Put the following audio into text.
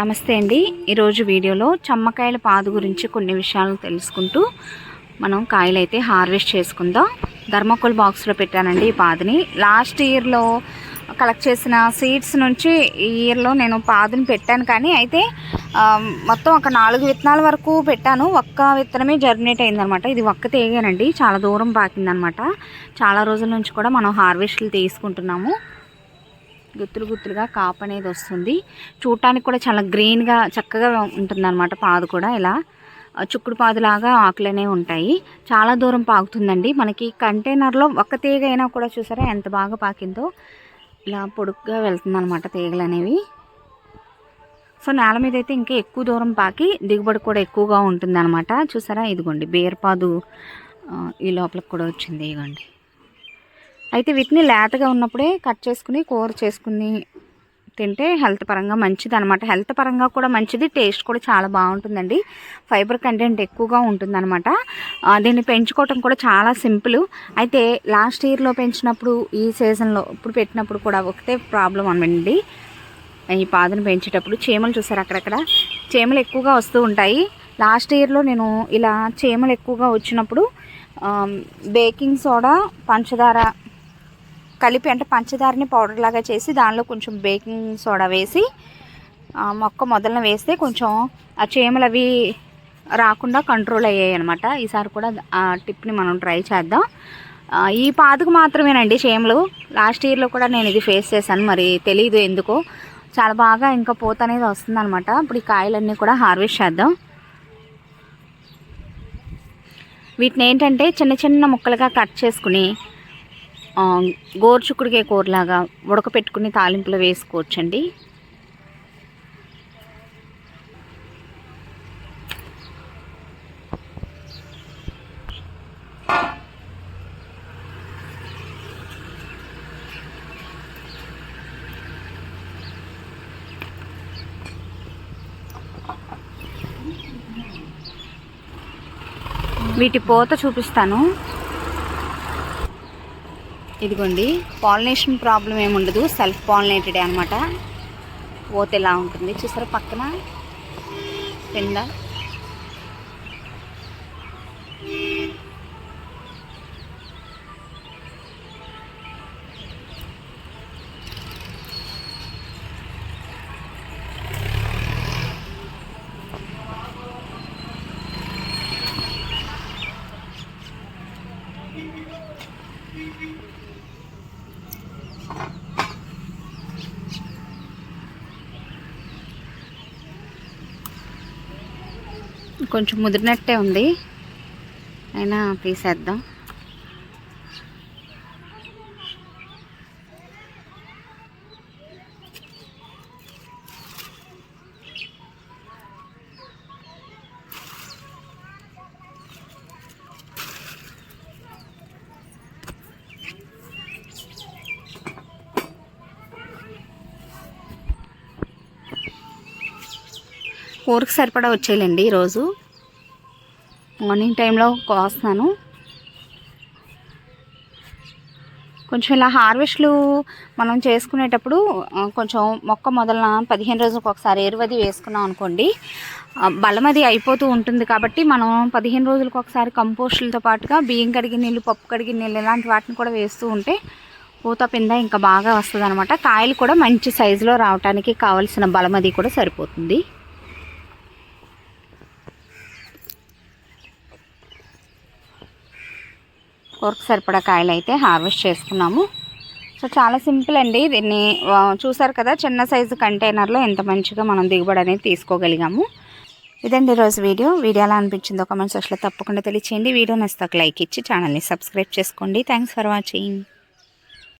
నమస్తే అండి. ఈరోజు వీడియోలో చమ్మకాయల పాదు గురించి కొన్ని విషయాలను తెలుసుకుంటూ మనం కాయలు అయితే హార్వెస్ట్ చేసుకుందాం. ధర్మకోల్ బాక్స్లో పెట్టానండి ఈ పాదుని. లాస్ట్ ఇయర్లో కలెక్ట్ చేసిన సీడ్స్ నుంచి ఈ ఇయర్లో నేను పాదుని పెట్టాను. కానీ అయితే మొత్తం ఒక నాలుగు విత్తనాల వరకు పెట్టాను. ఒక్క విత్తనమే జర్మినేట్ అయిందనమాట. ఇది ఒక్క తేగానండి. చాలా దూరం పాకిందనమాట. చాలా రోజుల నుంచి కూడా మనం హార్వెస్ట్లు తీసుకుంటున్నాము. గుత్తులు గుత్తులుగా కాపు అనేది వస్తుంది. చూడటానికి కూడా చాలా గ్రీన్గా చక్కగా ఉంటుందన్నమాట పాదు కూడా ఇలా. చుక్కుడు పాదులాగా ఆకులనే ఉంటాయి. చాలా దూరం పాకుతుందండి. మనకి కంటైనర్లో ఒక్క తీగ అయినా కూడా చూసారా ఎంత బాగా పాకిందో. ఇలా పొడుగ్గా వెళ్తుంది అనమాట తీగలు అనేవి సో నేల మీద అయితే ఇంకా ఎక్కువ దూరం పాకి దిగుబడి కూడా ఎక్కువగా ఉంటుంది అనమాట చూసారా? ఇదిగోండి బేర్పాదు ఈ లోపలికి కూడా వచ్చింది ఇదిగోండి. అయితే వీటిని లేతగా ఉన్నప్పుడే కట్ చేసుకుని కూర చేసుకుని తింటే హెల్త్ పరంగా మంచిది అనమాట హెల్త్ పరంగా కూడా మంచిది టేస్ట్ కూడా చాలా బాగుంటుందండి. ఫైబర్ కంటెంట్ ఎక్కువగా ఉంటుందన్నమాట. దీన్ని పెంచుకోవటం కూడా చాలా సింపుల్. అయితే లాస్ట్ ఇయర్లో పెంచినప్పుడు ఈ సీజన్లో ఇప్పుడు పెట్టినప్పుడు కూడా ఒకటే ప్రాబ్లం అనండి. ఈ పాదను పెంచేటప్పుడు చీమలు చూసారు అక్కడక్కడ? చీమలు ఎక్కువగా వస్తూ ఉంటాయి. లాస్ట్ ఇయర్లో నేను ఇలా చీమలు ఎక్కువగా వచ్చినప్పుడు బేకింగ్ సోడా పంచదార కలిపి అంటే పంచదారని పౌడర్ లాగా చేసి దానిలో కొంచెం బేకింగ్ సోడా వేసి మొక్క మొదలన వేస్తే కొంచెం ఆ చీమలు అవి రాకుండా కంట్రోల్ అయ్యాయి అనమాట ఈసారి కూడా ఆ టిప్ని మనం ట్రై చేద్దాం. ఈ పాతకు మాత్రమేనండి చీమలు. లాస్ట్ ఇయర్లో కూడా నేను ఇది ఫేస్ చేశాను మరి తెలియదు ఎందుకో. చాలా బాగా ఇంకా పూత అనేది వస్తుందన్నమాట. ఇప్పుడు ఈ కాయలన్నీ కూడా హార్వెస్ట్ చేద్దాం. వీటిని ఏంటంటే చిన్న చిన్న ముక్కలుగా కట్ చేసుకుని ఆ, గోరుచుక్కుడికే కూరలాగా ఉడకపెట్టుకుని తాలింపులో వేసుకోవచ్చండి. వీటి పోత చూపిస్తాను. ఇదిగోండి పాలినేషన్ ప్రాబ్లం ఏమి ఉండదు సెల్ఫ్ పాలినేటెడ్ అనమాట పోతే ఎలా ఉంటుంది చూసారా పక్కన? కింద కొంచెం ముదిరినట్టే ఉంది. అయినా తీసేద్దాం. కూరకు సరిపడా వచ్చేయాలండి ఈరోజు. మార్నింగ్ టైంలో కోస్తున్నాను. కొంచెం ఇలా హార్వెస్ట్లు మనం చేసుకునేటప్పుడు కొంచెం మొక్క మొదలన పదిహేను రోజులకు ఒకసారి ఎరువది వేసుకున్నాం అనుకోండి బలం అది అయిపోతూ ఉంటుంది కాబట్టి మనం పదిహేను రోజులకు ఒకసారి కంపోస్టులతో పాటుగా బియ్యం కడిగిన నీళ్ళు పప్పు కడిగిన నీళ్ళు ఇలాంటి వాటిని కూడా వేస్తూ ఉంటే పూత పింద ఇంకా బాగా వస్తుంది కాయలు కూడా మంచి సైజులో రావడానికి కావలసిన బలం అది కూడా సరిపోతుంది. కూరకు సరిపడా కాయలు అయితే హార్వెస్ట్ చేసుకున్నాము. సో చాలా సింపుల్ అండి. దీన్ని చూసారు కదా చిన్న సైజు కంటైనర్లో ఎంత మంచిగా మనం దిగుబడి అనేది తీసుకోగలిగాము. ఇదండి రోజు వీడియో. వీడియో ఎలా అనిపించిందో కామెంట్ సెక్షన్లో తప్పకుండా తెలియచేయండి. వీడియో నచ్చితే ఒక లైక్ ఇచ్చి ఛానల్ని సబ్స్క్రైబ్ చేసుకోండి. Thanks for watching.